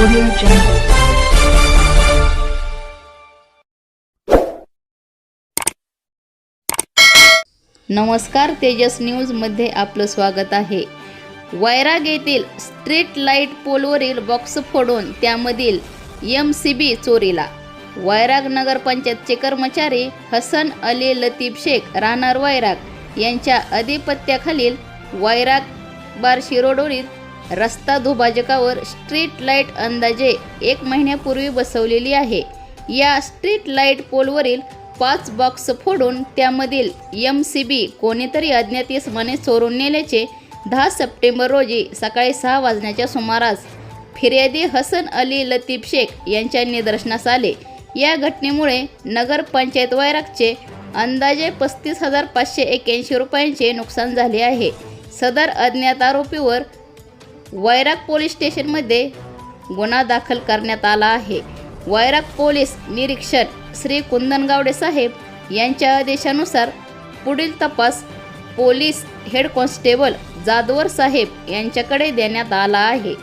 Audio Jungle. नमस्कार तेजस न्यूजमध्ये आपलं स्वागत आहे वैराग येथील स्ट्रीट लाइट पोलवरील बॉक्स फोडून त्यामधील एम सी बी चोरीला वैराग नगरपंचायतचे कर्मचारी हसन अली लतीफ शेख राहणार वैराग यांच्या अधिपत्याखालील वैराग बार्शी रोडवरील रस्ता दुभाजकावर स्ट्रीट लाइट अंदाजे एक महिन्यापूर्वी बसवलेली आहे. या स्ट्रीट लाइट पोलवरील पाच बॉक्स फोडून त्यामधील एम सी बी कोणीतरी अज्ञात इसमाने चोरून नेल्याचे दहा सप्टेंबर रोजी सकाळी सहा वाजण्याच्या सुमारास फिर्यादी हसन अली लतीफ शेख यांच्या निदर्शनास आले. या घटनेमुळे नगरपंचायत वैरागचे अंदाजे पस्तीस हजार पाचशे एक्याऐंशी रुपयांचे नुकसान झाले आहे. सदर अज्ञात आरोपीवर वैराग पोलीस स्टेशनमध्ये गुन्हा दाखल करण्यात आला आहे. वैराग पोलीस निरीक्षक श्री कुंदनगावडे साहेब यांच्या आदेशानुसार पुढील तपास पोलीस हेड कॉन्स्टेबल जादवर साहेब यांच्याकडे देण्यात आला आहे.